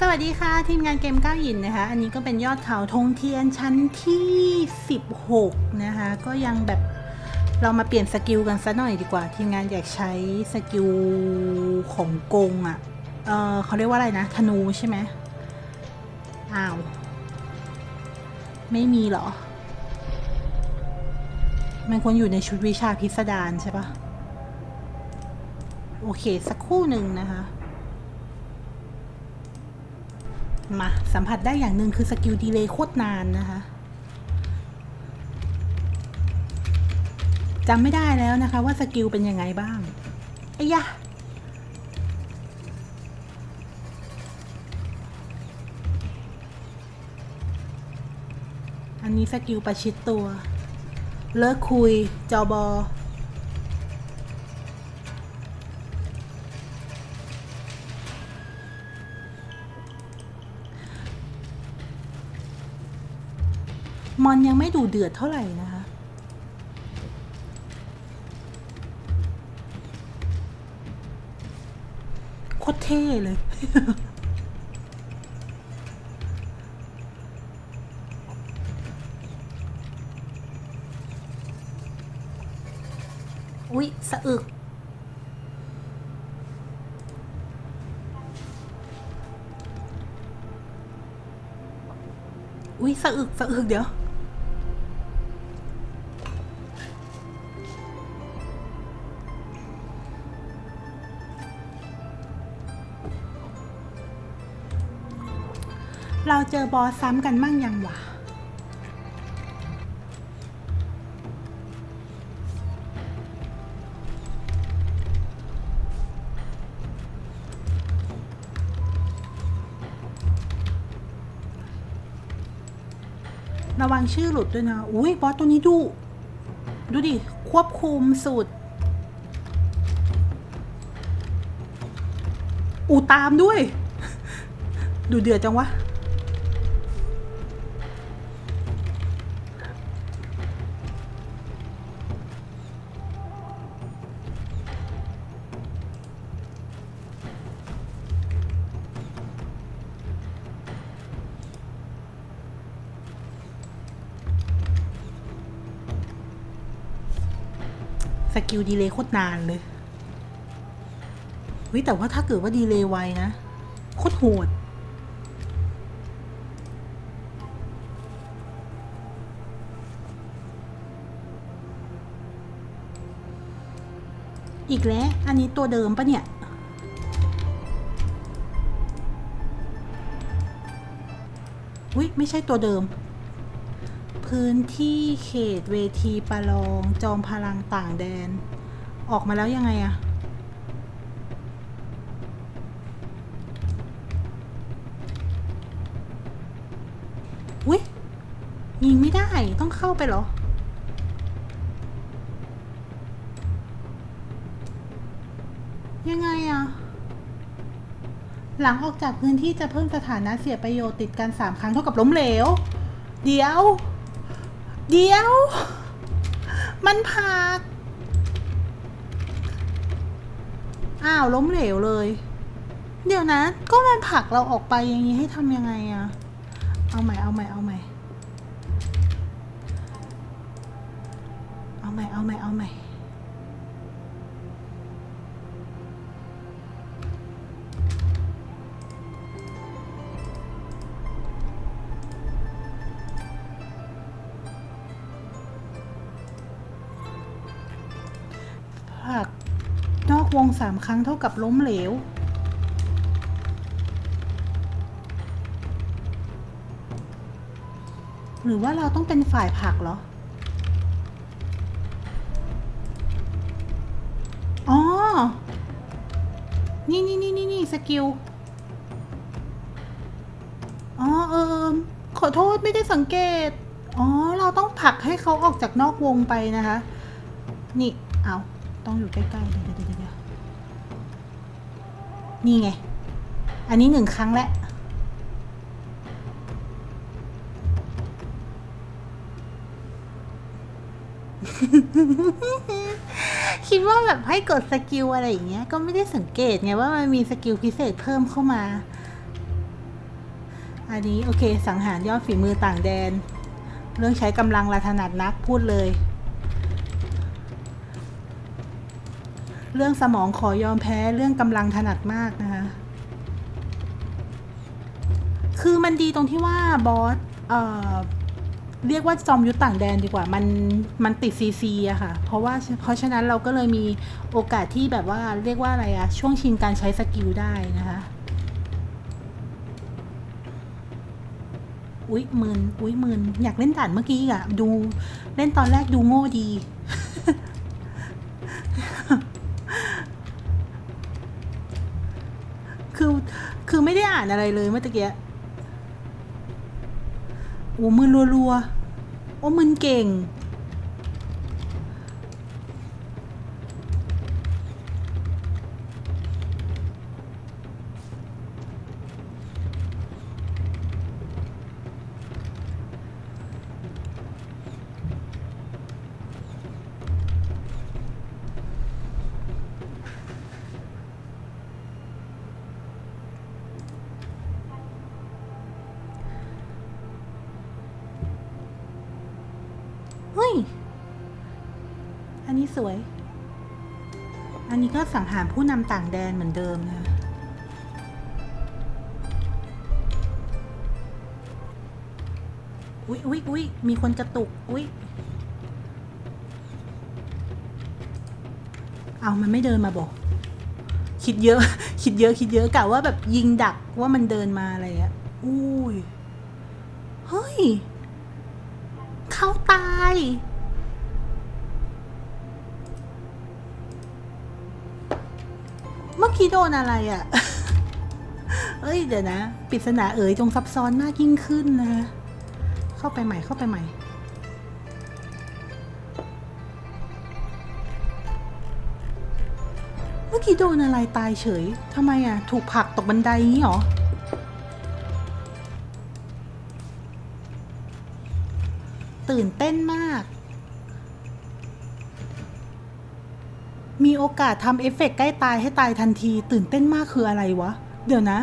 สวัสดีค่ะ ทีมงานเกมก้าวหินนะคะ อันนี้ก็เป็นยอดเขาธงเทียนชั้นที่ 16 นะคะ ก็ยังแบบเรามาเปลี่ยนสกิลกันซะหน่อยดีกว่า ทีมงานอยากใช้สกิลของกงอะ่ะเออเขาเรียกว่าอะไรนะ ธนูใช่ไหมอ้าว ไม่มีเหรอ มันควรอยู่ในชุดวิชาพิสดารใช่ปะโอเค สักคู่หนึ่งนะคะ มาสัมผัสได้อย่างหนึ่งคือสกิลดีเลย์โคตรนานนะคะจำไม่ได้แล้วนะคะว่าสกิลเป็นยังไงบ้างไอ้ยะอันนี้สกิลประชิดตัว เลิกคุย จอบอ มอนยังไม่ดูเดือดเท่าไหร่นะคะ โคตรเท่เลย อุ๊ย สะอึกอุ๊ยสะอึกสะอึกเดี๋ยว เราเจอบอสซ้ำกันมั่งยังวะระวังชื่อหลุดด้วยนะ อุ้ยบอสตัวนี้ดู ดูดิ ควบคุมสุด อูตามด้วย ดูเดือดจังวะ สกิลดีเลย์โคตรนานเลยเฮ้ยแต่ว่าถ้าเกิดว่าดีเลย์ไวนะ โคตรโหดอีกแล้ว อันนี้ตัวเดิมปะเนี่ย อุ้ยไม่ใช่ตัวเดิม พื้นที่เขตเวทีประลอง จอมพลังต่างแดน ออกมาแล้วยังไงอะอุ้ยยิงไม่ได้ต้องเข้าไปเหรอ ยังไงอะหลังออกจากพื้นที่จะเพิ่มสถานะเสียประโยชน์ติดกันสามครั้งเท่ากับล้มเหลว เดี๋ยว เดี๋ยว มันผัก อ้าวล้มเหลวเลย เดี๋ยวนะ ก็มันผลักเราออกไปอย่างนี้ให้ทำยังไงอะเอาใหม่เอาใหม่เอาใหม่ เอาใหม่เอาใหม่เอาใหม่ วงสามครั้งเท่ากับล้มเหลว หรือว่าเราต้องเป็นฝ่ายผลักเหรอ อ๋อ นี่นี่นี่นี่นี่สกิล อ๋อเออเออขอโทษไม่ได้สังเกต อ๋อ เราต้องผลักให้เขาออกจากนอกวงไปนะคะ นี่ เอา ต้องอยู่ใกล้ๆเดี๋ยวเดี๋ยวเดี๋ยว นี่ไง อันนี้หนึ่งครั้งแล้วคิดว่าแบบให้กดสกิลอะไรอย่างเงี้ย ก็ไม่ได้สังเกตไงว่ามันมีสกิลพิเศษเพิ่มเข้ามา อันนี้โอเค สังหารยอดฝีมือต่างแดน เรื่องใช้กำลังละถนัดนักพูดเลย เรื่องสมองขอยอมแพ้เรื่องกำลังถนัดมากนะคะ คือมันดีตรงที่ว่าบอสเอ่อเรียกว่าจอมยุทธต่างแดนดีกว่า มันมันติดซีซีอะค่ะ เพราะว่าเพราะฉะนั้นเราก็เลยมีโอกาสที่แบบว่าเรียกว่าอะไรอะช่วงชินการใช้สกิลได้นะคะอุ๊ยหมื่นอุ๊ยหมื่นอยากเล่นด่านเมื่อกี้อะดูเล่นตอนแรกดูโง่ดี คือ คื อ่านอะไรเลยเมื่อตะกี้โอ้มือรัวๆโอ้มือเก่ง เฮ้ย อันนี้สวย อันนี้ก็สังหารผู้นำต่างแดนเหมือนเดิมนะ อุ๊ยอุ๊ยอุ๊ยมีคนกระตุก อุ๊ยเอามันไม่เดินมาบอก คิดเยอะ คิดเยอะ คิดเยอะกะว่าแบบยิงดักว่ามันเดินมาอะไรอะอุ้ย เฮ้ย เขาตาย เมื่อกี้โดนอะไรอะ่ะ เอ้ย เดี๋ยวนะปริศนาเอ๋ยจงซับซ้อนมากยิ่งขึ้นนะ เข้าไปใหม่เข้าไปใหม่ เมื่อกี้โดนอะไรตายเฉยทำไมอะ ถูกผลักตกบันไดงี้หรอ ตื่นเต้นมาก มีโอกาสทำเอฟเฟกต์ใกล้ตายให้ตายทันที ตื่นเต้นมากคืออะไรวะ เดี๋ยวนะ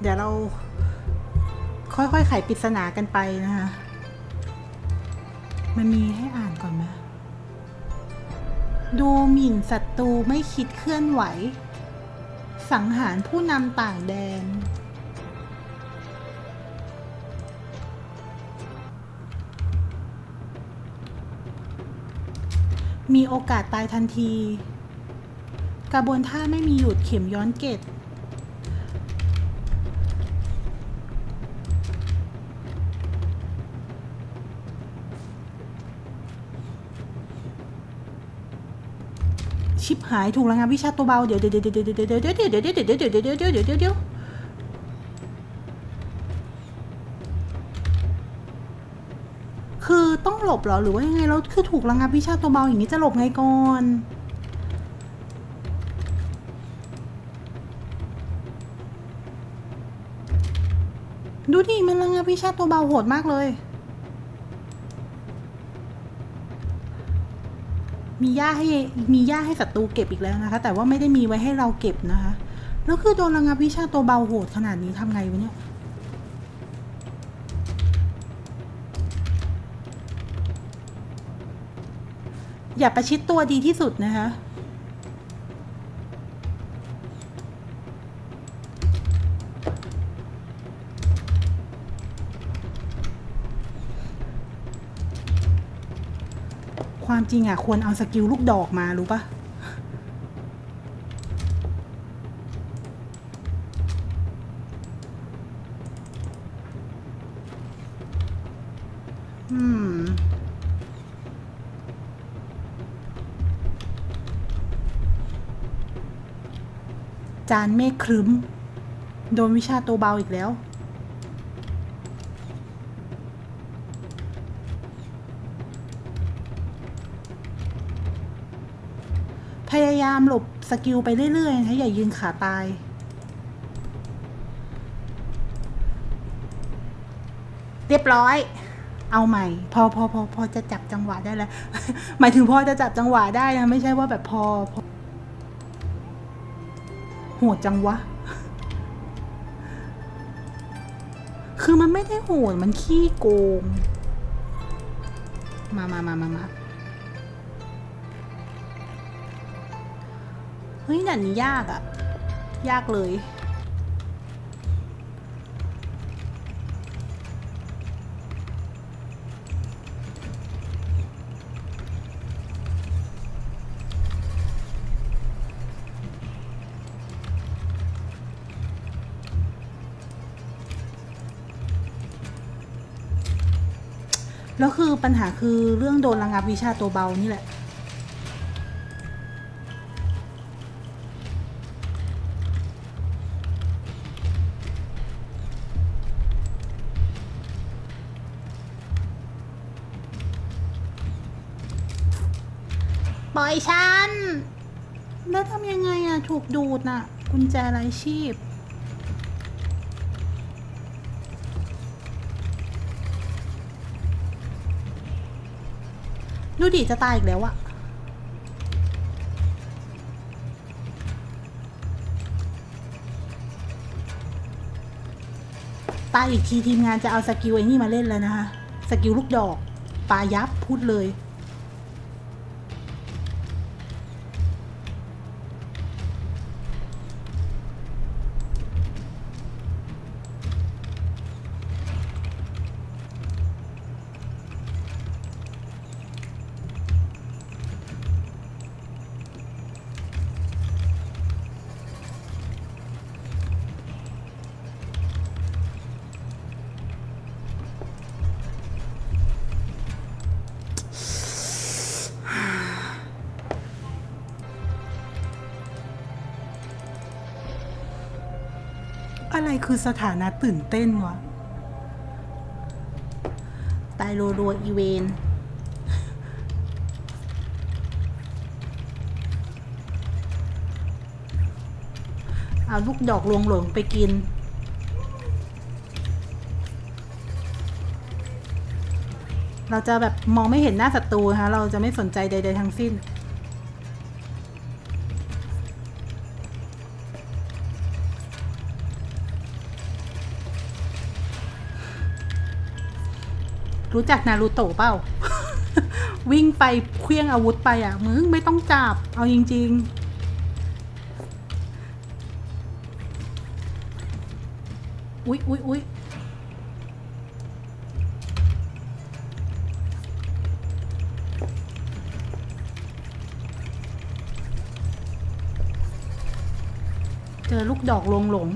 เดี๋ยวเราค่อยๆ ไขปริศนากันไปนะคะ มันมีให้อ่านก่อนไหม ดูหมิ่นศัตรูไม่คิดเคลื่อนไหว สังหารผู้นำต่างแดน มีโอกาสตายทันที กระบวนท่าไม่มีหยุดเข็มย้อนเกต ชิบหายถูกระงับวิชาตัวเบาเดี๋ยวเดี๋ยวเดี๋ยวเดี๋ยวเดี๋ยวเดี๋ยวเดี๋ยวเดี๋ยวเดี๋ยวเดี๋ยวเดี๋ยวเดี๋ยวเดี๋ยวเดี๋ยวเดี๋ยวคือต้องหลบเหรอหรือว่ายังไงแล้วคือถูกระงับวิชาตัวเบาอย่างนี้จะหลบไงก่อนดูดิมันระงับวิชาตัวเบาโหดมากเลย มีหญ้าให้มีหญ้าให้ศัตรูเก็บอีกแล้วนะคะ แต่ว่าไม่ได้มีไว้ให้เราเก็บนะคะ แล้วคือโดนระงับวิชาตัวเบาโหดขนาดนี้ทำไงวะเนี่ยอย่าประชิดตัวดีที่สุดนะคะ ความจริงอะควรเอาสกิลลูกดอกมารู้ปะอืม จานเมฆครึ้ม โดนวิชาตัวเบาอีกแล้ว พยายามหลบสกิลไปเรื่อยๆนะคะอย่ายืนขาตาย เรียบร้อย เอาใหม่ พอพอพอพอจะจับจังหวะได้แล้ว หมายถึงพอจะจับจังหวะได้นะไม่ใช่ว่าแบบพอพอโหดจังวะ คือมันไม่ได้โหดมันขี้โกง มามามามามา เฮ้ยด่านนี้ยากอะยากเลย แล้วคือปัญหาคือเรื่องโดนระงับวิชาตัวเบานี่แหละ ถูกดูดน่ะ กุญแจไรชีพ ดูดิจะตายอีกแล้วอะตายอีกทีทีมงานจะเอาสกิลไอ้นี่มาเล่นแล้วนะคะ สกิลลูกดอก ปลายับพูดเลย คือสถานะตื่นเต้นวะ ตายรัวๆอีเวนเอาลูกดอกลวงหลงไปกิน เราจะแบบมองไม่เห็นหน้าศัตรูนะคะเราจะไม่สนใจใด ๆ ทั้งสิ้น รู้จักนารูโตะเปล่า วิ่งไปเคลี้ยงอาวุธไปอะ มึงไม่ต้องจับ เอาจริง ๆ อุ๊ยอุ๊ยอุ๊ยเจอลูกดอกลงหลง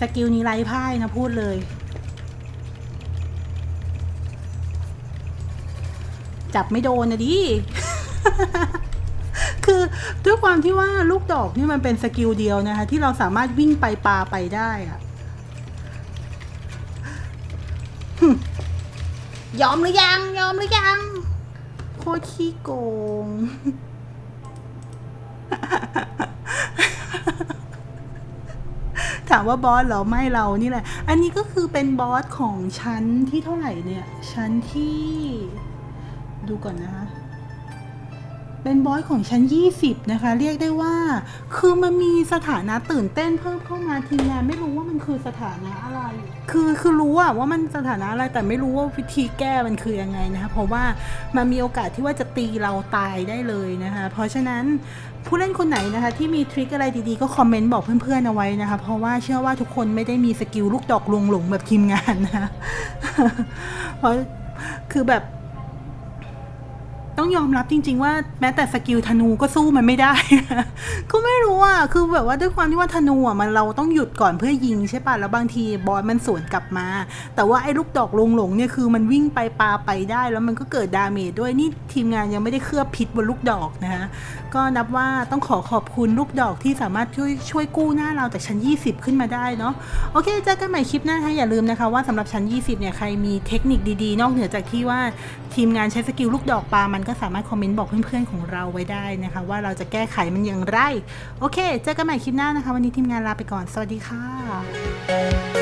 สกิลนี้ไร้พ่ายนะพูดเลย จับไม่โดนนะดิ คือด้วยความที่ว่าลูกดอกนี่มันเป็นสกิลเดียวนะคะ ที่เราสามารถวิ่งไปปลาไปได้อะยอมหรือยัง ยอมหรือยัง โคตรขี้โกง ถามว่าบอสเหรอไม่เรานี่แหละ อันนี้ก็คือเป็นบอสของชั้นที่เท่าไหร่เนี่ย ชั้นที่ ดูก่อนนะคะ เป็นบอสของชั้น 20 นะคะ เรียกได้ว่า คือมันมีสถานะตื่นเต้นเพิ่มเข้ามาทีมงานไม่รู้ว่ามันคือสถานะอะไร คือคือรู้อะว่ามันสถานะอะไรแต่ไม่รู้ว่าวิธีแก้มันคือยังไงนะคะเพราะว่ามันมีโอกาสที่ว่าจะตีเราตายได้เลยนะคะเพราะฉะนั้นผู้เล่นคนไหนนะคะที่มีทริคอะไรดีๆก็คอมเมนต์บอกเพื่อนๆเอาไว้นะคะเพราะว่าเชื่อว่าทุกคนไม่ได้มีสกิลลูกดอกลวงหลงแบบทีมงานนะคะเพราะคือแบบ ต้องยอมรับจริง ๆ ว่าแม้แต่สกิลธนูก็สู้มันไม่ได้ ก็ไม่รู้อะคือแบบว่าด้วยความที่ว่าธนูอะมันเราต้องหยุดก่อนเพื่อยิงใช่ป่ะแล้วบางทีบอลมันสวนกลับมา แต่ว่าไอ้ลูกดอกลงหลงเนี่ยคือมันวิ่งไปปาไปได้ แล้วมันก็เกิดดาเมจด้วยนี่ทีมงานยังไม่ได้เคลือบพิษบนลูกดอกนะคะก็นับว่าต้องขอขอบคุณลูกดอกที่สามารถช่วยช่วยกู้หน้าเราจากชั้น 20 ขึ้นมาได้เนาะโอเคเจอกันใหม่คลิปหน้านะคะอย่าลืมนะคะว่าสำหรับชั้น 20เนี่ยใครมีเทคนิคดีๆ นอกเหนือจากที่ว่าทีมงานใช้สกิลลูกดอกปามันก็สามารถคอมเมนต์บอกเพื่อนๆของเราไว้ได้นะคะ ว่าเราจะแก้ไขมันอย่างไร โอเค เจอกันใหม่คลิปหน้านะคะ วันนี้ทีมงานลาไปก่อน สวัสดีค่ะ